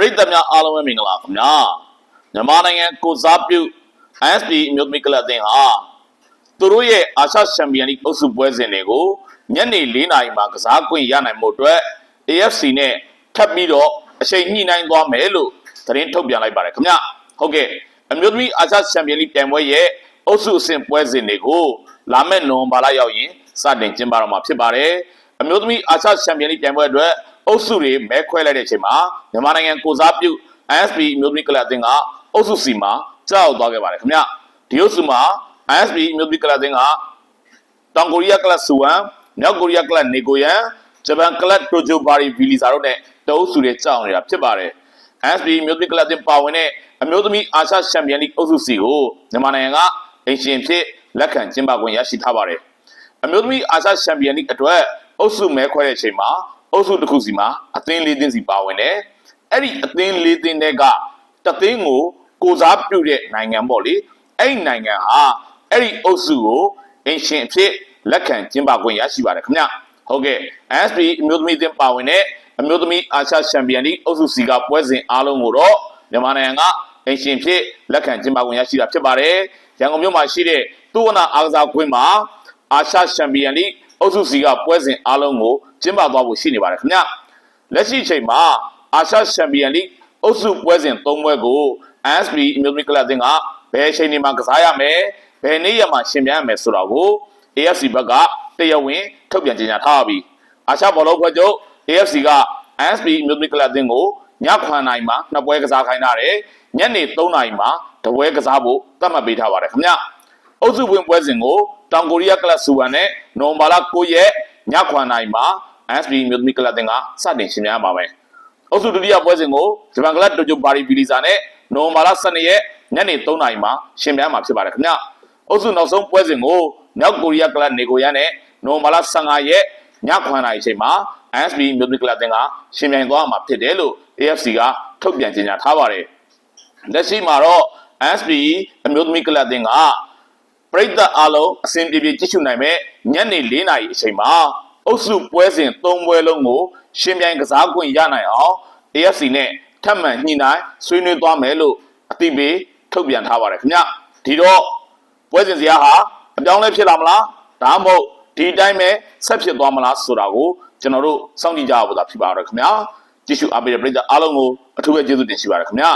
ရိသတ်များအားလုံးပဲမင်္ဂလာခင်ဗျာမြန်မာနိုင်ငံကိုစားပြု ISP အမျိုးသမီးကလပ်အသင်းဟာသူတို့ရဲ့အာရှချန်ပီယံလိအုပ်စုပွဲစဉ်တွေကိုညနေ၄နာရီမှာကစားခွင့်ရနိုင်မှုအတွက် AFC နဲ့ထပ်ပြီးတော့အချိန်ညှိနှိုင်းသွားမယ်လို့သတင်းထုတ်ပြန်လိုက်ပါတယ်ခင်ဗျဟုတ်ကဲ့အမျိုးသမီးအာရှချန်ပီယံလိပြိုင်ပွဲရဲ့အုပ်စုအဆင့်ပွဲစဉ်တွေကိုလာမယ့်နိုဝင်ဘာလရောက်ရင်စတင်ကျင်းပတော့မှာဖြစ်ပါတယ် အမျိုးသမီးအာရှချန်ပီယံလိပြိုင်ပွဲအတွက်အုပ်စုတွေမဲခွဲလိုက်တဲ့အချိန်မှာမြန်မာနိုင်ငံကိုစားပြု ISP အမျိုးသမီးကလပ်အသင်းကအုပ်စုစီမှာကြောက်သွားခဲ့ပါတယ်ခင်ဗျဒီအုပ်စုမှာ ISP အမျိုးသမီးကလပ်အသင်းကတောင်ကိုရီးယားကလပ်ဆူဝမ်မြောက်ကိုရီးယားကလပ်နေကိုယန်ဂျပန်ကလပ်တိုဂျိုဘာရီဗီလီဇာတို့နဲ့တအုပ်စုတွေကြောက်နေတာဖြစ်ပါတယ် ISP အမျိုးသမီးကလပ်အသင်းပါဝင်တဲ့အမျိုးသမီးအာရှချန်ပီယံလိအုပ်စုစီကိုမြန်မာနိုင်ငံကအင်ရှင်ဖြစ်လက်ခံကျင်းပခွင့်ရရှိထားပါတယ်အမျိုးသမီးအာရှချန်ပီယံလိအတွက် အုပ်စုမဲခွဲတဲ့အချိန်မှာအုပ်စုတစ်ခုစီမှာအသင်း၄သင်းစီပါဝင်တယ်။အဲ့ဒီအသင်း၄သင်းတွေကတစ်သင်းကိုကိုစားပြုတဲ့နိုင်ငံပေါ့လေ။အဲ့ဒီနိုင်ငံဟာအဲ့ဒီအုပ်စုကိုအင်ရှင်အဖြစ်လက်ခံကျင်းပခွင့်ရရှိပါတယ်ခင်ဗျ။ဟုတ်ကဲ့ ASP အမျိုးသမီးအသင်းပါဝင်တဲ့အမျိုးသမီးအာရှချန်ပီယံလိအုပ်စုစီကပွဲစဉ်အားလုံးကိုတော့မြန်မာနိုင်ငံကအင်ရှင်ဖြစ်လက်ခံကျင်းပခွင့်ရရှိတာဖြစ်ပါတယ်။ရန်ကုန်မြို့မှာရှိတဲ့သုဝနာအားကစားကွင်းမှာအာရှချန်ပီယံလိ အုပ်စုစီကပွဲစဉ်အားလုံးကိုကျင်းပသွားဖို့ရှိနေပါတယ်ခင်ဗျလက်ရှိအချိန်မှာအာရှချန်ပီယံလိအုပ်စုပွဲစဉ်၃ပွဲကို ASP အမျိုးသမီးကလပ်အသင်းကဘယ်အချိန်ဒီမှာကစားရမယ်ဘယ်နေ့ရက်မှာရှင်ပြိုင်ရမယ်ဆိုတာကို AFC ဘက်ကတရားဝင်ထုတ်ပြန်ကြေညာထားပါပြီအာရှဘောလုံးဖွဲ့ချုပ် AFC က ASP အမျိုးသမီးကလပ်အသင်းကိုည9:00နာရီမှာနှစ်ပွဲကစားခိုင်းထားတယ်ညနေ3:00နာရီမှာတပွဲကစားဖို့သတ်မှတ်ပေးထားပါတယ်ခင်ဗျအုပ်စုဝင်ပွဲစဉ်ကို တောင်ကိုရီးယားကလပ်ဆူဝမ်နဲ့နိုဝင်ဘာလ9ရက်ည9:00နာရီမှာ ASB မြို့သမီးကလပ်တင်ကစတင်ရှင်များပါမယ်။အုပ်စုဒုတိယပွဲစဉ်ကိုဂျပန်ကလပ်တိုဂျိုဘာရီဗီလီဇာနဲ့နိုဝင်ဘာလ12ရက်ညနေ3:00နာရီမှာရှင်များမှာဖြစ်ပါတယ်ခင်ဗျ။အုပ်စုနောက်ဆုံးပွဲစဉ်ကိုမြောက်ကိုရီးယားကလပ်နေကိုရန်နဲ့နိုဝင်ဘာလ15ရက်ည9:00နာရီအချိန်မှာ ASB မြို့သမီးကလပ်တင်ကရှင်ပြိုင်သွားမှာဖြစ်တယ်လို့ AFC ကထုတ်ပြန်ကြေညာထားပါတယ်။လက်ရှိမှာတော့ ASB အမျိုးသမီးကလပ်တင်က ပရိသတ်အားလုံးအစဉ်ပြေပြေကြည့်ရှုနိုင်မဲ့ညနေ၄နာရီအချိန်မှာအုပ်စုပွဲစဉ်၃ပွဲလုံးကိုရှင်ပြိုင်ကစားခွင့်ရနိုင်အောင် AFC နဲ့ထပ်မံညှိနှိုင်းဆွေးနွေးသွားမယ်လို့အသိပေးထုတ်ပြန်ထားပါတယ်ခင်ဗျဒီတော့ပွဲစဉ်စရာဟာအပြောင်းလဲဖြစ်လာမလားဒါမှမဟုတ်ဒီတိုင်းပဲဆက်ဖြစ်သွားမလားဆိုတာကိုကျွန်တော်တို့စောင့်ကြည့်ကြရဖို့သာဖြစ်ပါတော့ခင်ဗျာကြည့်ရှုအားပေးတဲ့ပရိသတ်အားလုံးကိုအထူးပဲကျေးဇူးတင်ရှိပါတယ်ခင်ဗျာ